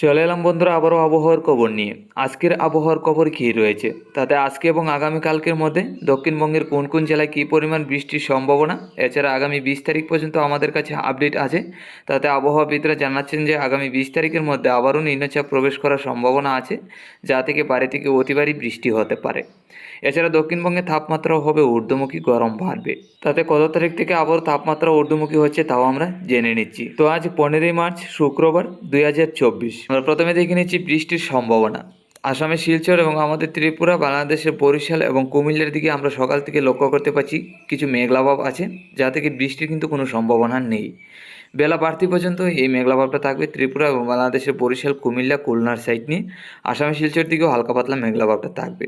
চলে এলাম বন্ধুরা আবারও আবহাওয়ার খবর নিয়ে। আজকের আবহাওয়ার খবর কী রয়েছে? তাতে আজকে এবং আগামীকালকের মধ্যে দক্ষিণবঙ্গের কোন কোন জেলায় কী পরিমাণ বৃষ্টির সম্ভাবনা? এছাড়া আগামী বিশ তারিখ পর্যন্ত আমাদের কাছে আপডেট আছে। তাতে আবহাওয়াবিদরা জানাচ্ছেন যে আগামী বিশ তারিখের মধ্যে আবারও নিম্নচাপ প্রবেশ করার সম্ভাবনা আছে, যা থেকে বাড়ি থেকে অতিবারই বৃষ্টি হতে পারে। এছাড়া দক্ষিণবঙ্গে তাপমাত্রাও হবে ঊর্ধ্বমুখী, গরম বাড়বে। তাতে কত তারিখ থেকে আবার তাপমাত্রা ঊর্ধ্বমুখী হচ্ছে তাও আমরা জেনে নিচ্ছি। তো আজ পনেরোই মার্চ, শুক্রবার, দুই হাজার চব্বিশ। আমরা প্রথমে দেখে নিচ্ছি বৃষ্টির সম্ভাবনা। আসামের শিলচর এবং আমাদের ত্রিপুরা, বাংলাদেশের বরিশাল এবং কুমিল্লার দিকে আমরা সকাল থেকে লক্ষ্য করতে পারছি কিছু মেঘলাভাব আছে, যা থেকে বৃষ্টির কিন্তু কোনো সম্ভাবনা নেই। বেলা বাড়তি পর্যন্ত এই মেঘলাভাবটা থাকবে ত্রিপুরা এবং বাংলাদেশের বরিশাল, কুমিল্লা, খুলনার সাইড নিয়ে। আসামের শিলচর দিকেও হালকা পাতলা মেঘলাভাবটা থাকবে।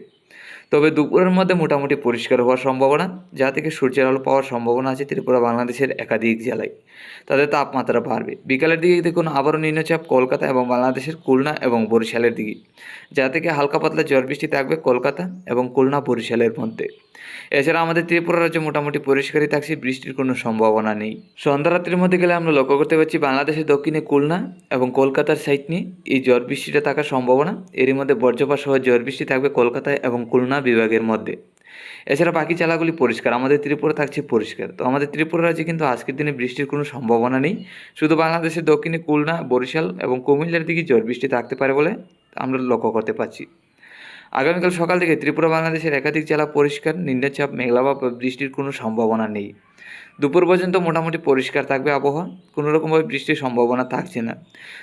তবে দুপুরের মধ্যে মোটামুটি পরিষ্কার হওয়ার সম্ভাবনা, যা থেকে সূর্যের আলো পাওয়ার সম্ভাবনা আছে ত্রিপুরা, বাংলাদেশের একাধিক জেলায়। তাদের তাপমাত্রা বাড়বে। বিকালের দিকে দেখুন আবারও নিম্নচাপ কলকাতা এবং বাংলাদেশের খুলনা এবং বরিশালের দিকে, যা থেকে হালকা পাতলা ঝড় বৃষ্টি থাকবে কলকাতা এবং খুলনা বরিশালের মধ্যে। এছাড়া আমাদের ত্রিপুরা রাজ্য মোটামুটি পরিষ্কারই থাকছে, বৃষ্টির কোনো সম্ভাবনা নেই। সন্ধ্যা রাত্রির মধ্যে গেলে আমরা লক্ষ্য করতে পারছি বাংলাদেশের দক্ষিণে খুলনা এবং কলকাতার সাইড নিয়ে এই ঝড় বৃষ্টিটা থাকার সম্ভাবনা। এরই মধ্যে বজ্রপাত সহ ঝড় বৃষ্টি থাকবে কলকাতায় এবং খুলনা বিভাগের মধ্যে। এছাড়া বাকি জেলাগুলি পরিষ্কার, আমাদের ত্রিপুরা থাকছে পরিষ্কার। তো আমাদের ত্রিপুরা রাজ্যে কিন্তু আজকের দিনে বৃষ্টির কোনো সম্ভাবনা নেই। শুধু বাংলাদেশের দক্ষিণে খুলনা, বরিশাল এবং কুমিল্লার দিকে ঝড় বৃষ্টি থাকতে পারে বলে আমরা লক্ষ্য করতে পারছি। আগামীকাল সকাল থেকে ত্রিপুরা বাংলাদেশের একাধিক জেলা পরিষ্কার, নিম্নচাপ, মেঘলা বা বৃষ্টির কোনো সম্ভাবনা নেই। দুপুর পর্যন্ত মোটামুটি পরিষ্কার থাকবে আবহাওয়া, কোনো রকমভাবে বৃষ্টির সম্ভাবনা থাকছে না।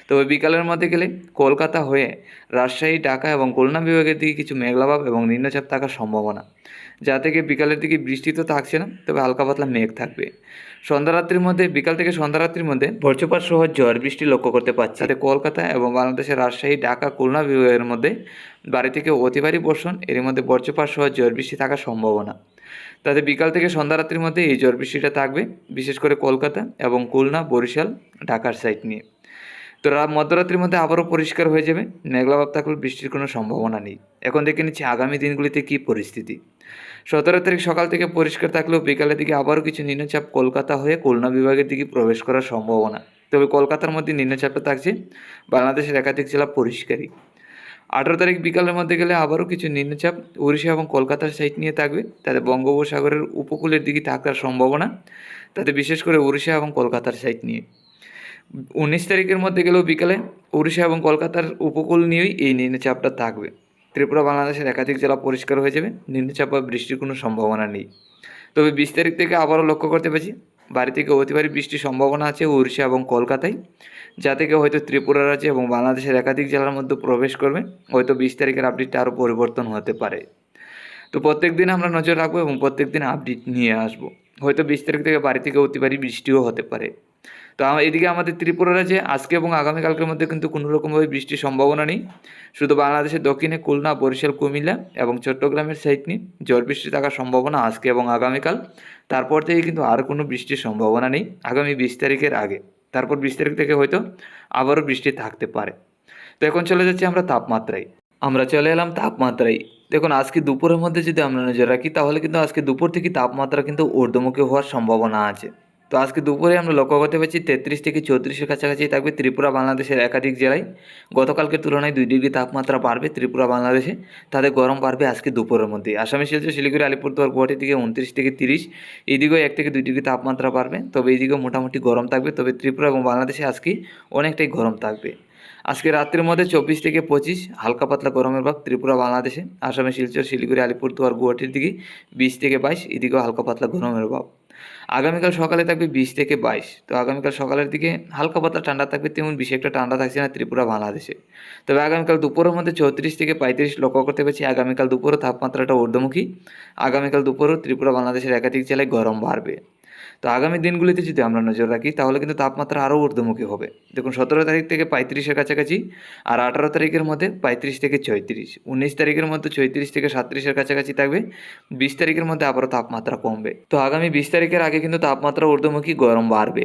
তবে বিকালের মধ্যে গেলে কলকাতা হয়ে রাজশাহী, ঢাকা এবং খুলনা বিভাগের দিকে কিছু মেঘলাভাব এবং নিম্নচাপ থাকার সম্ভাবনা। যা থেকে বিকালের দিকে বৃষ্টি তো থাকছে না, তবে হালকা পাতলা মেঘ থাকবে। সন্ধ্যারাত্রির মধ্যে, বিকাল থেকে সন্ধ্যারাত্রির মধ্যে বজ্রপাত সহ ঝড় বৃষ্টি লক্ষ্য করতে পারছে। তাতে কলকাতা এবং বাংলাদেশের রাজশাহী, ঢাকা, খুলনা বিভাগের মধ্যে বাড়ি থেকে অতি ভারী বর্ষণ এর মধ্যে বজ্রপাত সহ ঝড় বৃষ্টি থাকার সম্ভাবনা। তাতে বিকাল থেকে সন্ধ্যা রাত্রির মধ্যে এই ঝড় বৃষ্টিটা থাকবে, বিশেষ করে কলকাতা এবং খুলনা, বরিশাল, ঢাকার সাইড নিয়ে। তো রাত মধ্যরাত্রির মধ্যে আবারও পরিষ্কার হয়ে যাবে মেঘলাভাব থাকলে বৃষ্টির কোনো সম্ভাবনা নেই। এখন দেখে নিচ্ছি আগামী দিনগুলিতে কী পরিস্থিতি। সতেরো তারিখ সকাল থেকে পরিষ্কার থাকলেও বিকালের দিকে আবারও কিছু নিম্নচাপ কলকাতা হয়ে খুলনা বিভাগের দিকে প্রবেশ করার সম্ভাবনা। তবে কলকাতার মধ্যে নিম্নচাপটা থাকছে, বাংলাদেশের একাধিক জেলা পরিষ্কারই। আঠারো তারিখ বিকালের মধ্যে গেলে আবারও কিছু নিম্নচাপ। উড়িষ্যা এবং কলকাতার সাইড নিয়ে থাকবে। তাতে বঙ্গোপসাগরের উপকূলের দিকে থাকার সম্ভাবনা। তাতে বিশেষ করে উড়িষ্যা এবং কলকাতার সাইড নিয়ে। উনিশ তারিখের মধ্যে গেলেও বিকালে উড়িষ্যা এবং কলকাতার উপকূল নিয়েই এই নিম্নচাপটা থাকবে। ত্রিপুরা, বাংলাদেশের একাধিক জেলা পরিষ্কার হয়ে যাবে। নিম্নচাপ বা বৃষ্টির কোনো সম্ভাবনা নেই। তবে বিশ তারিখ থেকে আবারও লক্ষ্য করতে পারছি। বাড়ি থেকে অতি ভারী বৃষ্টির সম্ভাবনা আছে উড়িষ্যা এবং কলকাতায়, যা থেকে হয়তো ত্রিপুরা রাজ্যে এবং বাংলাদেশের একাধিক জেলার মধ্যে প্রবেশ করবে। হয়তো বিশ তারিখের আপডেটটা আরও পরিবর্তন হতে পারে। তো প্রত্যেক দিন আমরা নজর রাখব এবং প্রত্যেক দিন আপডেট নিয়ে আসব। হয়তো বিশ তারিখ থেকে বাড়ি থেকে অতি বৃষ্টিও হতে পারে। তো এদিকে আমাদের ত্রিপুরা রাজ্যে আজকে এবং আগামীকালকের মধ্যে কিন্তু কোনো রকমভাবে বৃষ্টির সম্ভাবনা নেই। শুধু বাংলাদেশের দক্ষিণে খুলনা, বরিশাল, কুমিল্লা এবং চট্টগ্রামের সাইড নিয়ে ঝড় বৃষ্টি থাকার সম্ভাবনা আজকে এবং আগামীকাল। তারপর থেকে কিন্তু আর কোনো বৃষ্টির সম্ভাবনা নেই আগামী বিশ তারিখের আগে। তারপর বিশ তারিখ থেকে হয়তো আবারও বৃষ্টি থাকতে পারে। তো এখন চলে যাচ্ছি আমরা তাপমাত্রায়। আমরা চলে এলাম তাপমাত্রায়। দেখুন, আজকে দুপুরের মধ্যে যদি আমরা নজর রাখি, তাহলে কিন্তু আজকে দুপুর থেকে তাপমাত্রা কিন্তু ঊর্ধ্বমুখী হওয়ার সম্ভাবনা আছে। তো আজকে দুপুরে আমরা লক্ষ্য করতে পারছি তেত্রিশ থেকে চৌত্রিশের কাছাকাছি থাকবে ত্রিপুরা, বাংলাদেশের একাধিক জেলায়। গতকালকের তুলনায় দুই ডিগ্রি তাপমাত্রা বাড়বে ত্রিপুরা, বাংলাদেশে। তাদের গরম বাড়বে আজকে দুপুরের মধ্যে। আসামে শিলচর, শিলিগুড়ি, আলিপুরদুয়ার গুয়াহাটির থেকে উনত্রিশ থেকে তিরিশ। এইদিকেও এক থেকে দুই ডিগ্রি তাপমাত্রা বাড়বে। তবে এইদিকেও মোটামুটি গরম থাকবে। তবে ত্রিপুরা এবং বাংলাদেশে আজকে অনেকটাই গরম থাকবে। আজকে রাত্রির মধ্যে চব্বিশ থেকে পঁচিশ, হালকা পাতলা গরমের ভাব ত্রিপুরা, বাংলাদেশে। আসামে শিলচর, শিলিগুড়ি, আলিপুরদুয়ার, গুয়াহাটির দিকে বিশ থেকে বাইশ, এদিকেও হালকা পাতলা গরমের ভাব। আগামীকাল সকালে থাকবে বিশ থেকে বাইশ। তো আগামীকাল সকালের দিকে হালকা পাতলা ঠান্ডা থাকবে, তেমন বেশি একটা ঠান্ডা থাকছে না ত্রিপুরা, বাংলাদেশে। তবে আগামীকাল দুপুরের মধ্যে চৌত্রিশ থেকে পঁয়ত্রিশ লক্ষ্য করতে পারছি। আগামীকাল দুপুরও তাপমাত্রাটা ঊর্ধ্বমুখী। আগামীকাল দুপুরও ত্রিপুরা, বাংলাদেশের একাধিক জেলায় গরম বাড়বে। তো আগামী দিনগুলিতে যদি আমরা নজর রাখি, তাহলে কিন্তু তাপমাত্রা আরও ঊর্ধ্বমুখী হবে। দেখুন, সতেরো তারিখ থেকে পঁয়ত্রিশের কাছাকাছি আর আঠারো তারিখের মধ্যে পঁয়ত্রিশ থেকে ছয়ত্রিশ। উনিশ তারিখের মধ্যে ছয়ত্রিশ থেকে সাতত্রিশের কাছাকাছি থাকবে। বিশ তারিখের মধ্যে আবারও তাপমাত্রা কমবে। তো আগামী বিশ তারিখের আগে কিন্তু তাপমাত্রা ঊর্ধ্বমুখী, গরম বাড়বে।